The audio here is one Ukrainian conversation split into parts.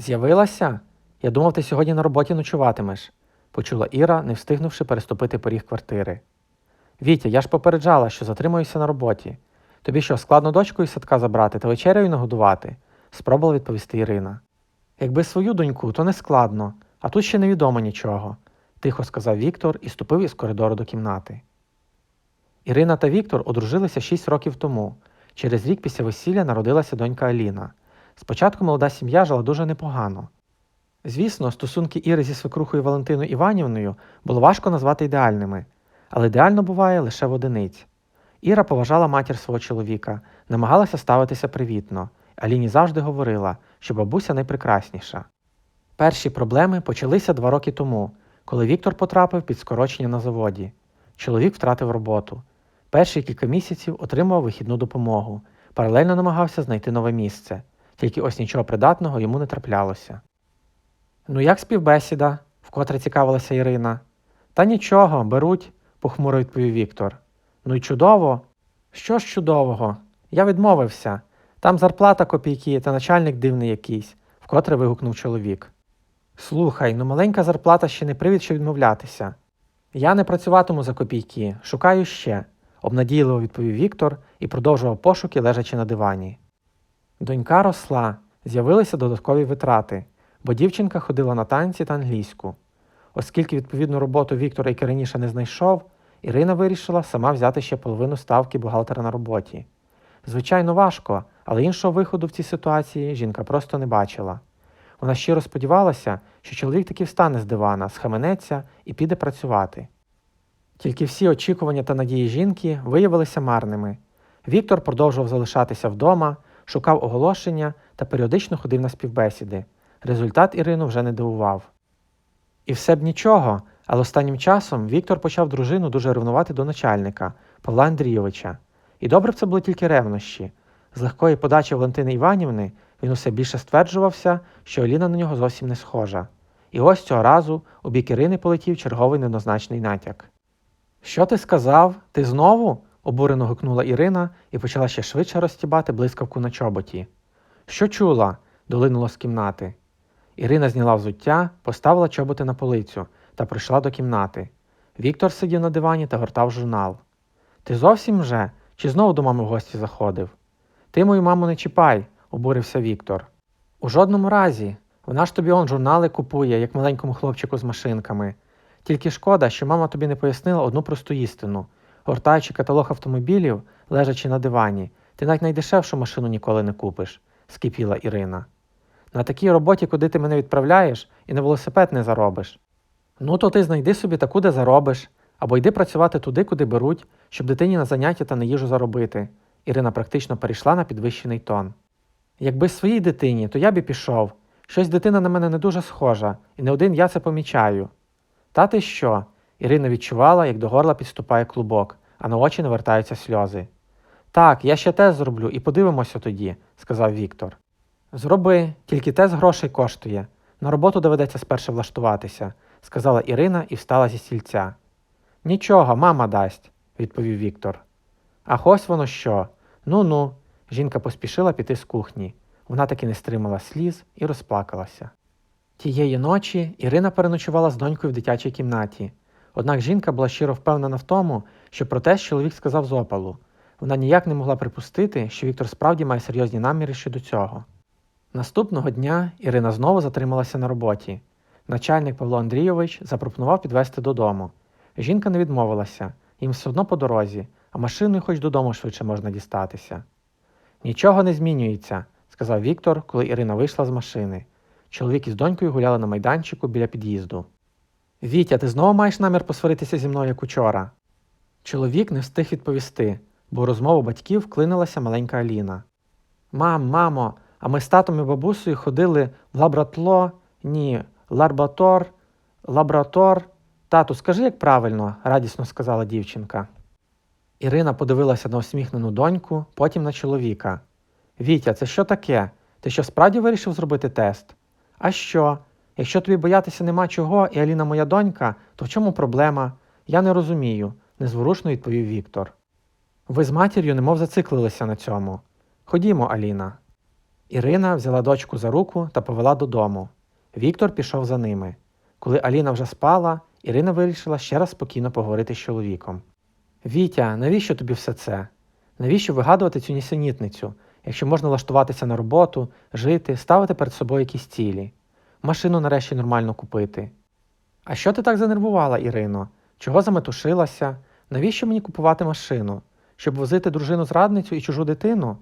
З'явилася? Я думав, ти сьогодні на роботі ночуватимеш, почула Іра, не встигнувши переступити поріг квартири. Вітя, я ж попереджала, що затримуюся на роботі. Тобі що, складно дочку із садка забрати та вечерею нагодувати? спробувала відповісти Ірина. Якби свою доньку, то не складно, а тут ще невідомо нічого, тихо сказав Віктор і ступив із коридору до кімнати. Ірина та Віктор одружилися 6 років тому. Через рік після весілля народилася донька Аліна. Спочатку молода сім'я жила дуже непогано. Звісно, стосунки Іри зі свекрухою Валентиною Іванівною було важко назвати ідеальними, але ідеально буває лише в одиниць. Іра поважала матір свого чоловіка, намагалася ставитися привітно. Аліні завжди говорила, що бабуся найпрекрасніша. Перші проблеми почалися два роки тому, коли Віктор потрапив під скорочення на заводі. Чоловік втратив роботу. Перші кілька місяців отримував вихідну допомогу, паралельно намагався знайти нове місце, тільки ось нічого придатного йому не траплялося. Ну, як співбесіда? вкотре цікавилася Ірина. Та нічого, беруть, похмуро відповів Віктор. Ну й чудово. Що ж чудового? Я відмовився. Там зарплата копійки та начальник дивний якийсь, вкотре вигукнув чоловік. Слухай, ну маленька зарплата ще не привід, що відмовлятися. Я не працюватиму за копійки, шукаю ще, обнадійливо відповів Віктор і продовжував пошуки, лежачи на дивані. Донька росла, з'явилися додаткові витрати, бо дівчинка ходила на танці та англійську. Оскільки відповідну роботу Віктор, як і раніше не знайшов, Ірина вирішила сама взяти ще половину ставки бухгалтера на роботі. Звичайно, важко, але іншого виходу в цій ситуації жінка просто не бачила. Вона щиро сподівалася, що чоловік таки встане з дивана, схаменеться і піде працювати. Тільки всі очікування та надії жінки виявилися марними. Віктор продовжував залишатися вдома, шукав оголошення та періодично ходив на співбесіди. Результат Ірину вже не дивував. І все б нічого, але останнім часом Віктор почав дружину дуже ревнувати до начальника Павла Андрійовича. І добре б це були тільки ревнощі. З легкої подачі Валентини Іванівни він усе більше стверджувався, що Аліна на нього зовсім не схожа. І ось цього разу у бік Ірини полетів черговий неоднозначний натяк. Що ти сказав? Ти знову? Обурено гукнула Ірина і почала ще швидше розтібати блискавку на чоботі. Що чула? долинуло з кімнати. Ірина зняла взуття, поставила чоботи на полицю та прийшла до кімнати. Віктор сидів на дивані та гортав журнал. Ти зовсім вже? Чи знову до мами в гості заходив? Ти мою маму не чіпай, обурився Віктор. У жодному разі. Вона ж тобі он журнали купує, як маленькому хлопчику з машинками. Тільки шкода, що мама тобі не пояснила одну просту істину. Гортаючи каталог автомобілів, лежачи на дивані, ти навіть найдешевшу машину ніколи не купиш, скипіла Ірина. На такій роботі, куди ти мене відправляєш, і на велосипед не заробиш. Ну, то ти знайди собі таку, де заробиш, або йди працювати туди, куди беруть, щоб дитині на заняття та на їжу заробити. Ірина практично перейшла на підвищений тон. Якби своїй дитині, то я б і пішов. Щось дитина на мене не дуже схожа, і не один я це помічаю. Та ти що? Ірина відчувала, як до горла підступає клубок, а на очі навертаються сльози. Так, я ще те зроблю і подивимося тоді, сказав Віктор. Зроби, тільки те з грошей коштує. На роботу доведеться спершу влаштуватися, сказала Ірина і встала зі стільця. Нічого, мама дасть, відповів Віктор. Ах ось воно що. Ну ну. Жінка поспішила піти з кухні. Вона таки не стримала сліз і розплакалася. Тієї ночі Ірина переночувала з донькою в дитячій кімнаті. Однак жінка була щиро впевнена в тому, що про те чоловік сказав з опалу. Вона ніяк не могла припустити, що Віктор справді має серйозні наміри щодо цього. Наступного дня Ірина знову затрималася на роботі. Начальник Павло Андрійович запропонував підвезти додому. Жінка не відмовилася, їм все одно по дорозі, а машиною хоч додому швидше можна дістатися. Нічого не змінюється, сказав Віктор, коли Ірина вийшла з машини. Чоловік із донькою гуляли на майданчику біля під'їзду. Вітя, ти знову маєш намір посваритися зі мною як учора? Чоловік не встиг відповісти, бо у розмову батьків вклинилася маленька Аліна. Мам, мамо, а ми з татом і бабусею ходили в лабратло, ні, ларбатор, лабратор. Тату, скажи, як правильно, радісно сказала дівчинка. Ірина подивилася на усміхнену доньку, потім на чоловіка. Вітя, це що таке? Ти що справді вирішив зробити тест? А що? Якщо тобі боятися нема чого, і Аліна моя донька, то в чому проблема? Я не розумію, незворушно відповів Віктор. Ви з матір'ю немов зациклилися на цьому. Ходімо, Аліна. Ірина взяла дочку за руку та повела додому. Віктор пішов за ними. Коли Аліна вже спала, Ірина вирішила ще раз спокійно поговорити з чоловіком. Вітя, навіщо тобі все це? Навіщо вигадувати цю нісенітницю, якщо можна влаштуватися на роботу, жити, ставити перед собою якісь цілі, машину нарешті нормально купити? А що ти так занервувала, Ірино? Чого заметушилася? Навіщо мені купувати машину? Щоб возити дружину зрадницю і чужу дитину?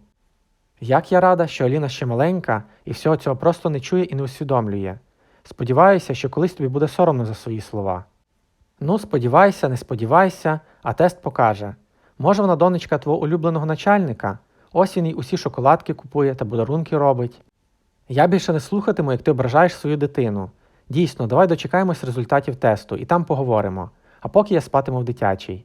Як я рада, що Аліна ще маленька і всього цього просто не чує і не усвідомлює. Сподіваюся, що колись тобі буде соромно за свої слова. Ну, сподівайся, не сподівайся, а тест покаже. Може, вона донечка твого улюбленого начальника? Ось він їй усі шоколадки купує та подарунки робить. Я більше не слухатиму, як ти ображаєш свою дитину. Дійсно, давай дочекаємось результатів тесту і там поговоримо, а поки я спатиму в дитячій.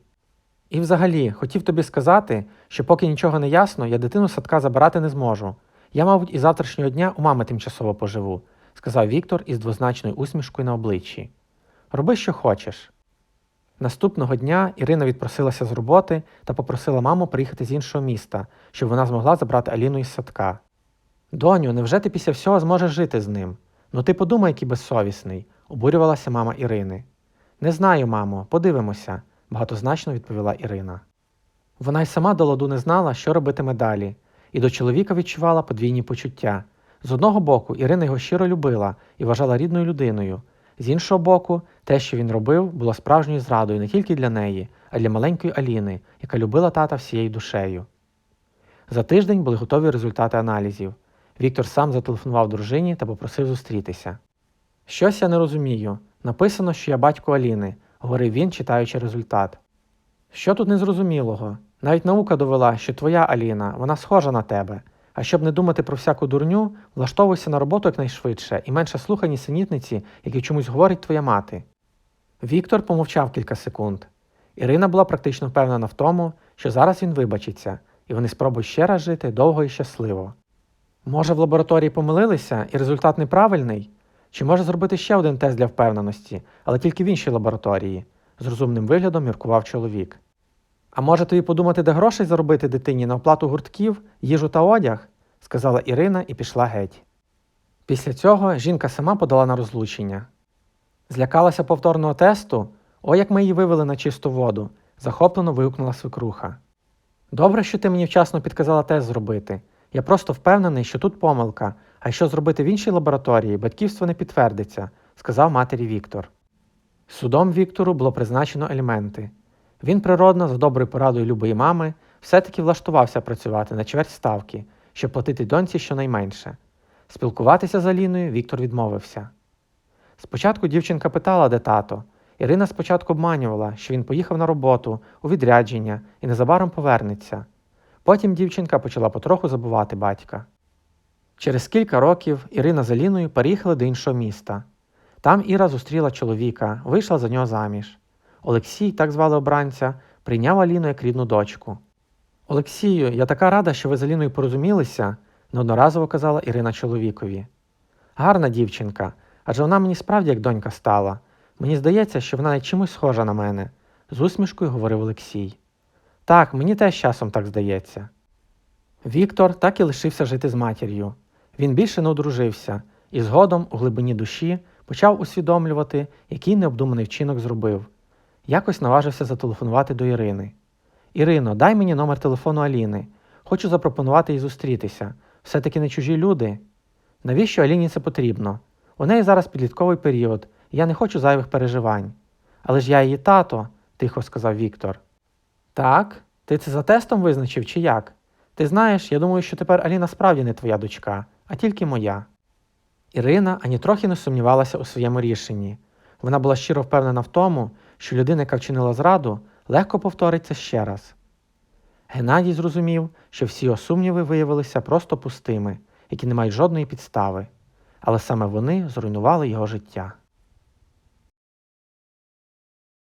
І взагалі, хотів тобі сказати, що поки нічого не ясно, я дитину садка забирати не зможу. Я, мабуть, із завтрашнього дня у мами тимчасово поживу, сказав Віктор із двозначною усмішкою на обличчі. Роби, що хочеш. Наступного дня Ірина відпросилася з роботи та попросила маму приїхати з іншого міста, щоб вона змогла забрати Аліну із садка. Доню, невже ти після всього зможеш жити з ним? Ну ти подумай, який безсовісний, обурювалася мама Ірини. Не знаю, мамо, подивимося, багатозначно відповіла Ірина. Вона й сама до ладу не знала, що робитиме далі, і до чоловіка відчувала подвійні почуття. З одного боку, Ірина його щиро любила і вважала рідною людиною. З іншого боку, те, що він робив, було справжньою зрадою не тільки для неї, а й для маленької Аліни, яка любила тата всією душею. За тиждень були готові результати аналізів. Віктор сам зателефонував дружині та попросив зустрітися. Щось я не розумію. Написано, що я батько Аліни, говорив він, читаючи результат. Що тут незрозумілого? Навіть наука довела, що твоя Аліна, вона схожа на тебе. А щоб не думати про всяку дурню, влаштовуйся на роботу якнайшвидше і менше слухай нісенітниці, які чомусь говорить твоя мати. Віктор помовчав кілька секунд. Ірина була практично впевнена в тому, що зараз він вибачиться, і вони спробують ще раз жити довго і щасливо. Може, в лабораторії помилилися і результат неправильний? Чи може зробити ще один тест для впевненості, але тільки в іншій лабораторії? з розумним виглядом міркував чоловік. А може тобі подумати, де грошей заробити дитині на оплату гуртків, їжу та одяг? сказала Ірина і пішла геть. Після цього жінка сама подала на розлучення. Злякалася повторного тесту, о, як ми її вивели на чисту воду, захоплено вигукнула свекруха. Добре, що ти мені вчасно підказала тест зробити. Я просто впевнений, що тут помилка, а що зробити в іншій лабораторії, батьківство не підтвердиться, сказав матері Віктор. Судом Віктору було призначено елементи. Він природно, за доброю порадою любої мами, все-таки влаштувався працювати на чверть ставки, щоб платити доньці щонайменше. Спілкуватися з Аліною Віктор відмовився. Спочатку дівчинка питала, де тато. Ірина спочатку обманювала, що він поїхав на роботу, у відрядження і незабаром повернеться. Потім дівчинка почала потроху забувати батька. Через кілька років Ірина з Аліною переїхали до іншого міста. Там Іра зустріла чоловіка, вийшла за нього заміж. Олексій, так звали обранця, прийняв Аліну як рідну дочку. Олексію, я така рада, що ви з Аліною порозумілися, неодноразово казала Ірина чоловікові. Гарна дівчинка, адже вона мені справді як донька стала. Мені здається, що вона чимось схожа на мене, з усмішкою говорив Олексій. Так, мені теж часом так здається. Віктор так і лишився жити з матір'ю. Він більше не одружився і згодом, у глибині душі, почав усвідомлювати, який необдуманий вчинок зробив. Якось наважився зателефонувати до Ірини. Ірино, дай мені номер телефону Аліни. Хочу запропонувати їй зустрітися. Все-таки не чужі люди. Навіщо Аліні це потрібно? У неї зараз підлітковий період, і я не хочу зайвих переживань. Але ж я її тато, тихо сказав Віктор. Так, ти це за тестом визначив чи як? Ти знаєш, я думаю, що тепер Аліна справді не твоя дочка, а тільки моя. Ірина ані трохи не сумнівалася у своєму рішенні. Вона була щиро впевнена в тому, що людина, яка вчинила зраду, легко повторить це ще раз. Геннадій зрозумів, що всі його сумніви виявилися просто пустими, які не мають жодної підстави, але саме вони зруйнували його життя.